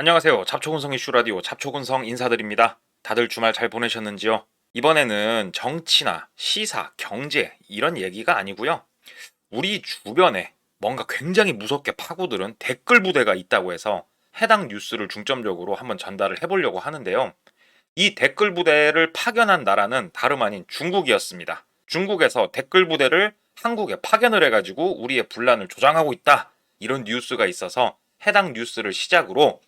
안녕하세요. 잡초근성 이슈 라디오 잡초근성 인사드립니다. 다들 주말 잘 보내셨는지요? 이번에는 정치나 시사, 경제 이런 얘기가 아니고요. 우리 주변에 뭔가 굉장히 무섭게 파고들은 댓글 부대가 있다고 해서 해당 뉴스를 중점적으로 한번 전달을 해보려고 하는데요. 이 댓글 부대를 파견한 나라는 다름 아닌 중국이었습니다. 중국에서 댓글 부대를 한국에 파견을 해가지고 우리의 분란을 조장하고 있다. 이런 뉴스가 있어서 해당 뉴스를 시작으로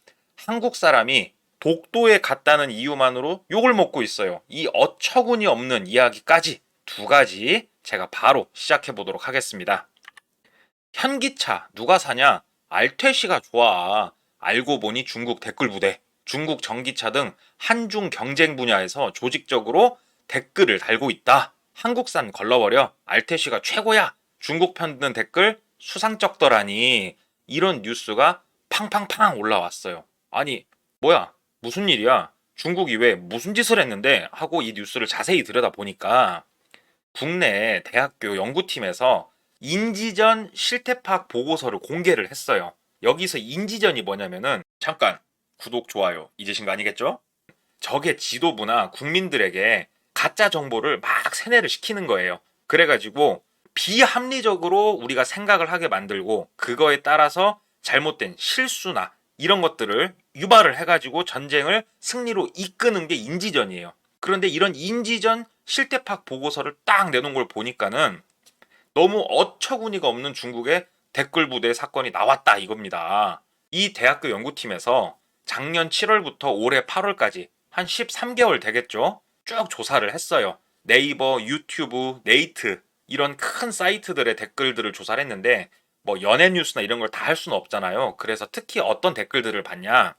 한국 사람이 독도에 갔다는 이유만으로 욕을 먹고 있어요. 이 어처구니 없는 이야기까지 두 가지 제가 바로 시작해 보도록 하겠습니다. 현기차 누가 사냐? 알퇴시가 좋아. 알고 보니 중국 댓글 부대, 중국 전기차 등 한중 경쟁 분야에서 조직적으로 댓글을 달고 있다. 한국산 걸러버려. 알퇴시가 최고야. 중국 편 드는 댓글 수상쩍더라니. 이런 뉴스가 팡팡팡 올라왔어요. 아니, 뭐야? 무슨 일이야? 중국이 왜 무슨 짓을 했는데? 하고 이 뉴스를 자세히 들여다보니까 국내 대학교 연구팀에서 인지전 실태 파악 보고서를 공개를 했어요. 여기서 인지전이 뭐냐면은 잠깐 구독 좋아요 잊으신 거 아니겠죠? 적의 지도부나 국민들에게 가짜 정보를 막 세뇌를 시키는 거예요. 그래가지고 비합리적으로 우리가 생각을 하게 만들고 그거에 따라서 잘못된 실수나 이런 것들을 유발을 해가지고 전쟁을 승리로 이끄는 게 인지전이에요. 그런데 이런 인지전 실태파악 보고서를 딱 내놓은 걸 보니까는 너무 어처구니가 없는 중국의 댓글 부대 사건이 나왔다 이겁니다. 이 대학교 연구팀에서 작년 7월부터 올해 8월까지 한 13개월 되겠죠? 쭉 조사를 했어요. 네이버, 유튜브, 네이트 이런 큰 사이트들의 댓글들을 조사를 했는데 뭐 연예 뉴스나 이런 걸 다 할 수는 없잖아요. 그래서 특히 어떤 댓글들을 봤냐?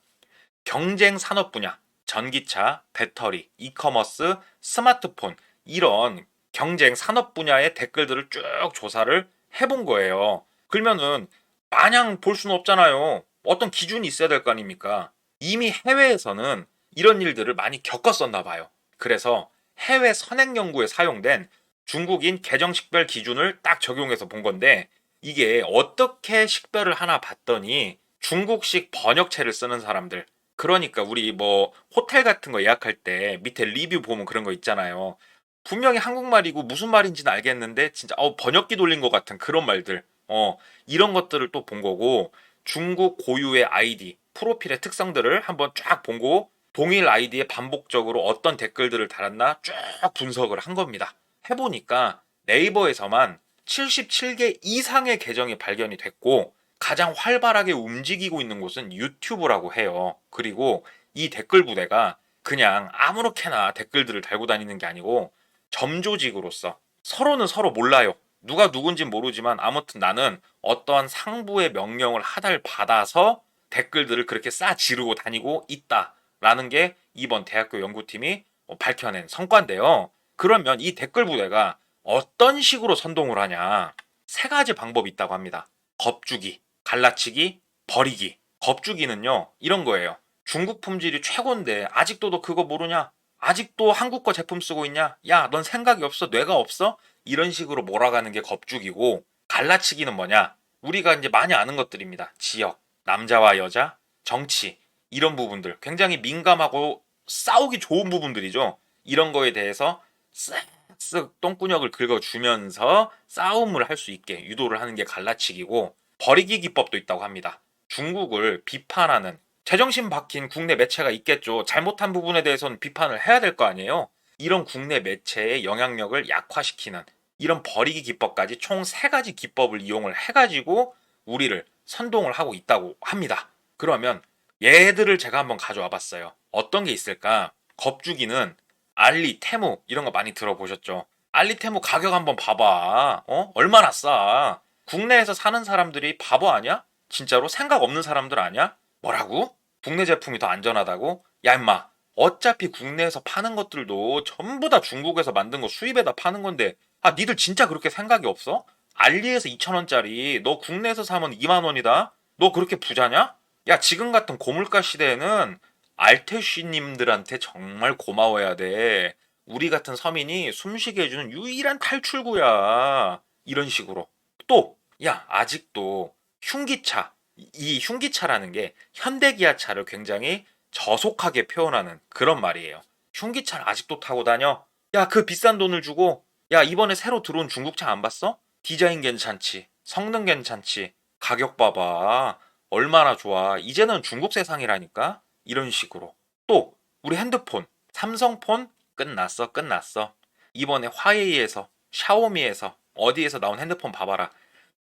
경쟁 산업 분야, 전기차, 배터리, 이커머스, 스마트폰 이런 경쟁 산업 분야의 댓글들을 쭉 조사를 해본 거예요. 그러면은 마냥 볼 수는 없잖아요. 어떤 기준이 있어야 될 거 아닙니까? 이미 해외에서는 이런 일들을 많이 겪었었나 봐요. 그래서 해외 선행 연구에 사용된 중국인 계정 식별 기준을 딱 적용해서 본 건데 이게 어떻게 식별을 하나 봤더니 중국식 번역체를 쓰는 사람들 그러니까 우리 뭐 호텔 같은 거 예약할 때 밑에 리뷰 보면 그런 거 있잖아요. 분명히 한국말이고 무슨 말인지는 알겠는데 진짜 어 번역기 돌린 것 같은 그런 말들 어 이런 것들을 또 본 거고 중국 고유의 아이디 프로필의 특성들을 한번 쫙 본고 동일 아이디에 반복적으로 어떤 댓글들을 달았나 쭉 분석을 한 겁니다. 해보니까 네이버에서만 77개 이상의 계정이 발견이 됐고 가장 활발하게 움직이고 있는 곳은 유튜브라고 해요. 그리고 이 댓글 부대가 그냥 아무렇게나 댓글들을 달고 다니는 게 아니고 점조직으로서 서로는 서로 몰라요. 누가 누군지 모르지만 아무튼 나는 어떠한 상부의 명령을 하달 받아서 댓글들을 그렇게 싸 지르고 다니고 있다라는 게 이번 대학교 연구팀이 밝혀낸 성과인데요. 그러면 이 댓글 부대가 어떤 식으로 선동을 하냐? 세 가지 방법이 있다고 합니다. 겁주기, 갈라치기, 버리기. 겁주기는요, 이런 거예요. 중국 품질이 최고인데 아직도 너 그거 모르냐? 아직도 한국 거 제품 쓰고 있냐? 야, 넌 생각이 없어? 뇌가 없어? 이런 식으로 몰아가는 게 겁주기고, 갈라치기는 뭐냐? 우리가 이제 많이 아는 것들입니다. 지역, 남자와 여자, 정치, 이런 부분들. 굉장히 민감하고 싸우기 좋은 부분들이죠. 이런 거에 대해서 쓱 쓱 똥구녕을 긁어주면서 싸움을 할 수 있게 유도를 하는 게 갈라치기고, 버리기 기법도 있다고 합니다. 중국을 비판하는 제정신 박힌 국내 매체가 있겠죠. 잘못한 부분에 대해서는 비판을 해야 될 거 아니에요. 이런 국내 매체의 영향력을 약화시키는 이런 버리기 기법까지 총 세 가지 기법을 이용을 해가지고 우리를 선동을 하고 있다고 합니다. 그러면 얘들을 제가 한번 가져와 봤어요. 어떤 게 있을까? 겁주기는 알리, 테무 이런 거 많이 들어보셨죠? 알리, 테무 가격 한번 봐봐. 어? 얼마나 싸? 국내에서 사는 사람들이 바보 아니야? 진짜로 생각 없는 사람들 아니야? 뭐라고? 국내 제품이 더 안전하다고? 야 임마 어차피 국내에서 파는 것들도 전부 다 중국에서 만든 거 수입에다 파는 건데 아 니들 진짜 그렇게 생각이 없어? 알리에서 2천원짜리 너 국내에서 사면 2만원이다? 너 그렇게 부자냐? 야 지금 같은 고물가 시대에는 알테쉬님들한테 정말 고마워야 돼 우리 같은 서민이 숨쉬게 해주는 유일한 탈출구야 이런 식으로 또 야 아직도 흉기차 이 흉기차라는 게 현대기아차를 굉장히 저속하게 표현하는 그런 말이에요. 흉기차를 아직도 타고 다녀? 야, 그 비싼 돈을 주고 야, 이번에 새로 들어온 중국차 안 봤어? 디자인 괜찮지. 성능 괜찮지. 가격 봐봐. 얼마나 좋아. 이제는 중국 세상이라니까. 이런 식으로. 또 우리 핸드폰, 삼성폰 끝났어. 끝났어. 이번에 화웨이에서 샤오미에서 어디에서 나온 핸드폰 봐봐라.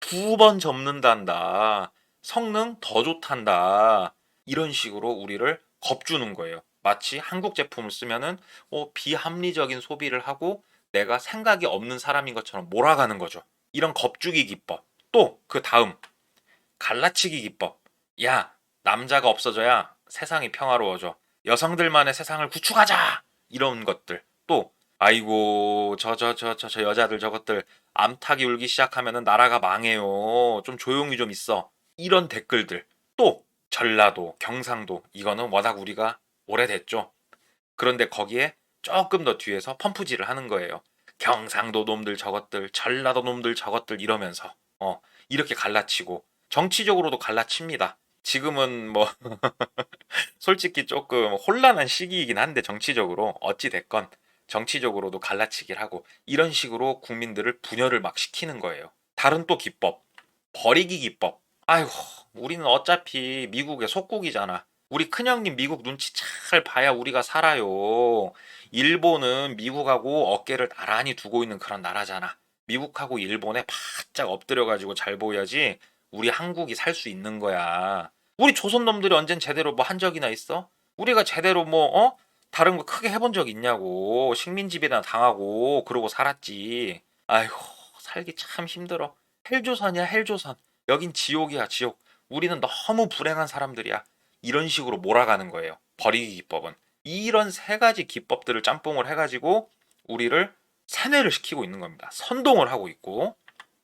두 번 접는단다. 성능 더 좋단다. 이런 식으로 우리를 겁주는 거예요. 마치 한국 제품을 쓰면은 어, 비합리적인 소비를 하고 내가 생각이 없는 사람인 것처럼 몰아가는 거죠. 이런 겁주기 기법. 또 그 다음 갈라치기 기법. 야 남자가 없어져야 세상이 평화로워져. 여성들만의 세상을 구축하자. 이런 것들. 또 아이고 저 저 저 저 저 여자들 저것들 암탉이 울기 시작하면은 나라가 망해요. 좀 조용히 좀 있어. 이런 댓글들. 또 전라도, 경상도 이거는 워낙 우리가 오래됐죠. 그런데 거기에 조금 더 뒤에서 펌프질을 하는 거예요. 경상도 놈들 저것들, 전라도 놈들 저것들 이러면서 어 이렇게 갈라치고 정치적으로도 갈라칩니다. 지금은 뭐 솔직히 조금 혼란한 시기이긴 한데 정치적으로 어찌 됐건 정치적으로도 갈라치기를 하고 이런 식으로 국민들을 분열을 막 시키는 거예요. 다른 또 기법 버리기 기법. 아이고 우리는 어차피 미국의 속국이잖아. 우리 큰형님 미국 눈치 잘 봐야 우리가 살아요. 일본은 미국하고 어깨를 나란히 두고 있는 그런 나라잖아. 미국하고 일본에 바짝 엎드려가지고 잘 보여야지 우리 한국이 살 수 있는 거야. 우리 조선 놈들이 언젠 제대로 뭐 한 적이나 있어? 우리가 제대로 뭐 어? 다른 거 크게 해본 적 있냐고. 식민지배나 당하고 그러고 살았지. 아이고 살기 참 힘들어. 헬조선이야 헬조선. 여긴 지옥이야 지옥. 우리는 너무 불행한 사람들이야. 이런 식으로 몰아가는 거예요. 버리기 기법은. 이런 세 가지 기법들을 짬뽕을 해가지고 우리를 세뇌를 시키고 있는 겁니다. 선동을 하고 있고.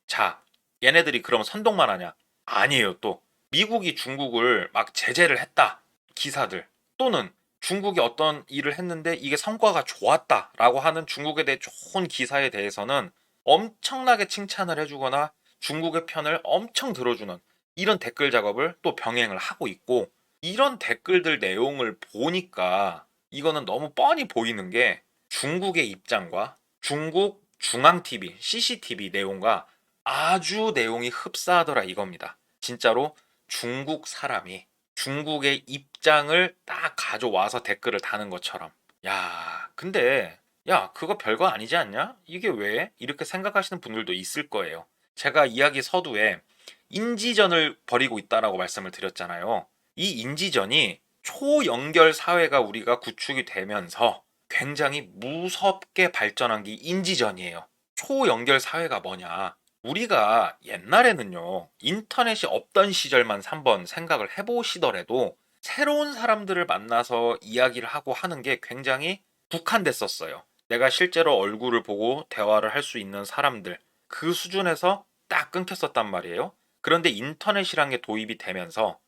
자, 얘네들이 그럼 선동만 하냐? 아니에요, 또. 미국이 중국을 막 제재를 했다. 기사들. 또는 중국이 어떤 일을 했는데 이게 성과가 좋았다라고 하는 중국에 대해 좋은 기사에 대해서는 엄청나게 칭찬을 해주거나 중국의 편을 엄청 들어주는 이런 댓글 작업을 또 병행을 하고 있고 이런 댓글들 내용을 보니까 이거는 너무 뻔히 보이는 게 중국의 입장과 중국 중앙TV, CCTV 내용과 아주 내용이 흡사하더라 이겁니다. 진짜로 중국 사람이 중국의 입장을 딱 가져와서 댓글을 다는 것처럼. 야, 근데 야, 그거 별거 아니지 않냐? 이게 왜? 이렇게 생각하시는 분들도 있을 거예요. 제가 이야기 서두에 인지전을 벌이고 있다라고 말씀을 드렸잖아요. 이 인지전이 초연결 사회가 우리가 구축이 되면서 굉장히 무섭게 발전한 게 인지전이에요. 초연결 사회가 뭐냐? 우리가 옛날에는요, 인터넷이 없던 시절만 한번 생각을 해보시더라도 새로운 사람들을 만나서 이야기를 하고 하는 게 굉장히 국한됐었어요. 내가 실제로 얼굴을 보고 대화를 할 수 있는 사람들, 그 수준에서 딱 끊겼었단 말이에요. 그런데 인터넷이란 게 도입이 되면서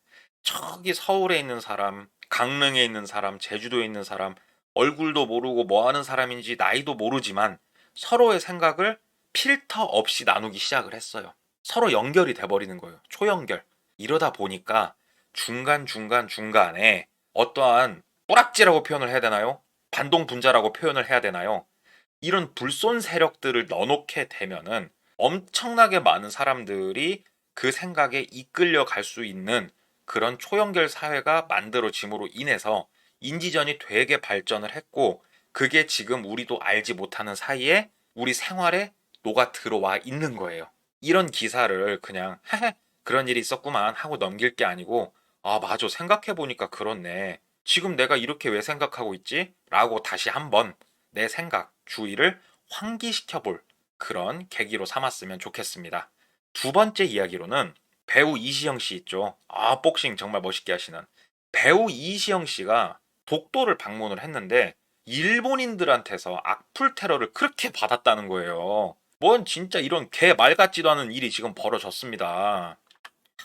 저기 서울에 있는 사람, 강릉에 있는 사람, 제주도에 있는 사람, 얼굴도 모르고 뭐 하는 사람인지 나이도 모르지만 서로의 생각을 필터 없이 나누기 시작을 했어요. 서로 연결이 돼버리는 거예요. 초연결. 이러다 보니까 중간중간 중간에 어떠한 뿌락지라고 표현을 해야 되나요? 반동 분자라고 표현을 해야 되나요? 이런 불손 세력들을 넣어놓게 되면은 엄청나게 많은 사람들이 그 생각에 이끌려 갈 수 있는 그런 초연결 사회가 만들어짐으로 인해서 인지전이 되게 발전을 했고 그게 지금 우리도 알지 못하는 사이에 우리 생활에 녹아 들어와 있는 거예요. 이런 기사를 그냥 그런 일이 있었구만 하고 넘길 게 아니고 아 맞아 생각해 보니까 그렇네. 지금 내가 이렇게 왜 생각하고 있지? 라고 다시 한번 내 생각 주의를 환기시켜 볼 그런 계기로 삼았으면 좋겠습니다. 두 번째 이야기로는 배우 이시영 씨 있죠. 아 복싱 정말 멋있게 하시는 배우 이시영 씨가 독도를 방문을 했는데 일본인들한테서 악플 테러를 그렇게 받았다는 거예요. 뭔 진짜 이런 개 말 같지도 않은 일이 지금 벌어졌습니다.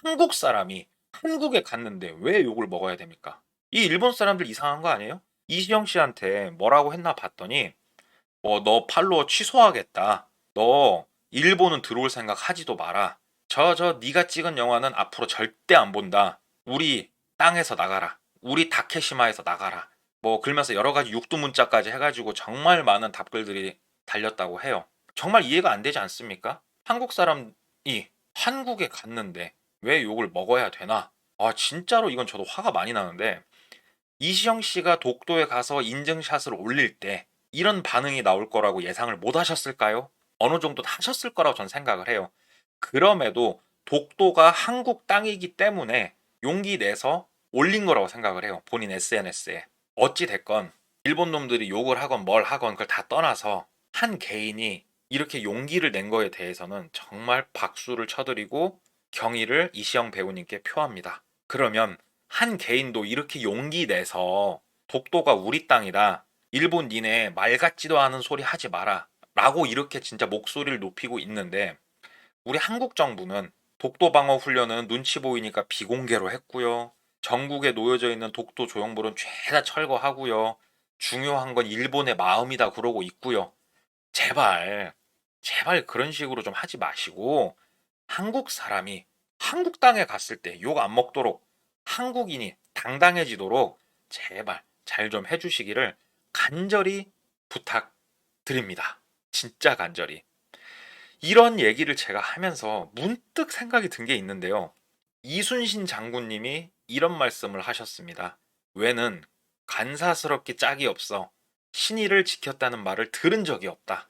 한국 사람이 한국에 갔는데 왜 욕을 먹어야 됩니까? 이 일본 사람들 이상한 거 아니에요? 이시영 씨한테 뭐라고 했나 봤더니 뭐 너 팔로워 취소하겠다. 너 일본은 들어올 생각 하지도 마라. 저저 네가 찍은 영화는 앞으로 절대 안 본다. 우리 땅에서 나가라. 우리 다케시마에서 나가라. 뭐 그러면서 여러 가지 육두문자까지 해가지고 정말 많은 답글들이 달렸다고 해요. 정말 이해가 안 되지 않습니까? 한국 사람이 한국에 갔는데 왜 욕을 먹어야 되나? 아 진짜로 이건 저도 화가 많이 나는데 이시영 씨가 독도에 가서 인증샷을 올릴 때 이런 반응이 나올 거라고 예상을 못 하셨을까요? 어느 정도 하셨을 거라고 전 생각을 해요. 그럼에도 독도가 한국 땅이기 때문에 용기 내서 올린 거라고 생각을 해요. 본인 SNS에. 어찌 됐건 일본 놈들이 욕을 하건 뭘 하건 그걸 다 떠나서 한 개인이 이렇게 용기를 낸 거에 대해서는 정말 박수를 쳐드리고 경의를 이시영 배우님께 표합니다. 그러면 한 개인도 이렇게 용기 내서 독도가 우리 땅이다. 일본 니네 말 같지도 않은 소리 하지 마라. 라고 이렇게 진짜 목소리를 높이고 있는데 우리 한국 정부는 독도 방어 훈련은 눈치 보이니까 비공개로 했고요. 전국에 놓여져 있는 독도 조형물은 죄다 철거하고요. 중요한 건 일본의 마음이다 그러고 있고요. 제발 제발 그런 식으로 좀 하지 마시고 한국 사람이 한국 땅에 갔을 때 욕 안 먹도록 한국인이 당당해지도록 제발 잘 좀 해주시기를 간절히 부탁드립니다. 진짜 간절히. 이런 얘기를 제가 하면서 문득 생각이 든 게 있는데요. 이순신 장군님이 이런 말씀을 하셨습니다. 왜는 간사스럽게 짝이 없어 신의를 지켰다는 말을 들은 적이 없다.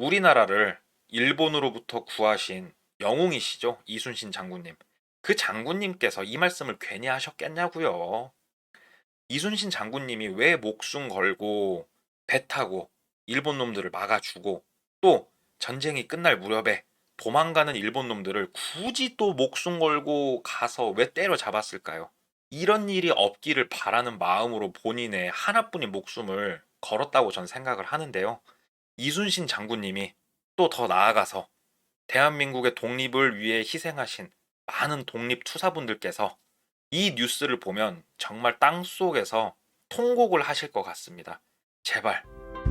우리나라를 일본으로부터 구하신 영웅이시죠. 이순신 장군님. 그 장군님께서 이 말씀을 괜히 하셨겠냐고요. 이순신 장군님이 왜 목숨 걸고 배 타고 일본 놈들을 막아주고 또 전쟁이 끝날 무렵에 도망가는 일본 놈들을 굳이 또 목숨 걸고 가서 왜 때려잡았을까요? 이런 일이 없기를 바라는 마음으로 본인의 하나뿐인 목숨을 걸었다고 전 생각을 하는데요. 이순신 장군님이 또 더 나아가서 대한민국의 독립을 위해 희생하신 많은 독립 투사분들께서 이 뉴스를 보면 정말 땅 속에서 통곡을 하실 것 같습니다. 제발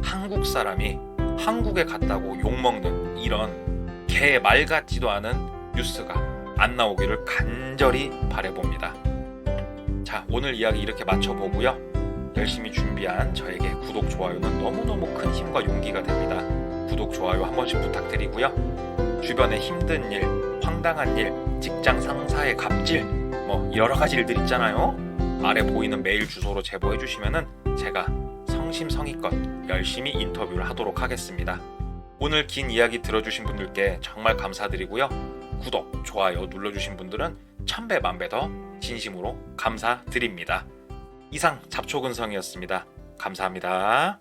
한국 사람이 한국에 갔다고 욕먹는 이런 개 말 같지도 않은 뉴스가 안 나오기를 간절히 바래봅니다. 자, 오늘 이야기 이렇게 마쳐보고요. 열심히 준비한 저에게 구독, 좋아요는 너무너무 큰 힘과 용기가 됩니다. 구독, 좋아요 한 번씩 부탁드리고요. 주변에 힘든 일, 황당한 일, 직장 상사의 갑질, 뭐 여러 가지 일들 있잖아요. 아래 보이는 메일 주소로 제보해 주시면은 제가 성심성의껏 열심히 인터뷰를 하도록 하겠습니다. 오늘 긴 이야기 들어주신 분들께 정말 감사드리고요. 구독, 좋아요 눌러주신 분들은 천배 만배 더 진심으로 감사드립니다. 이상 잡초근성이었습니다. 감사합니다.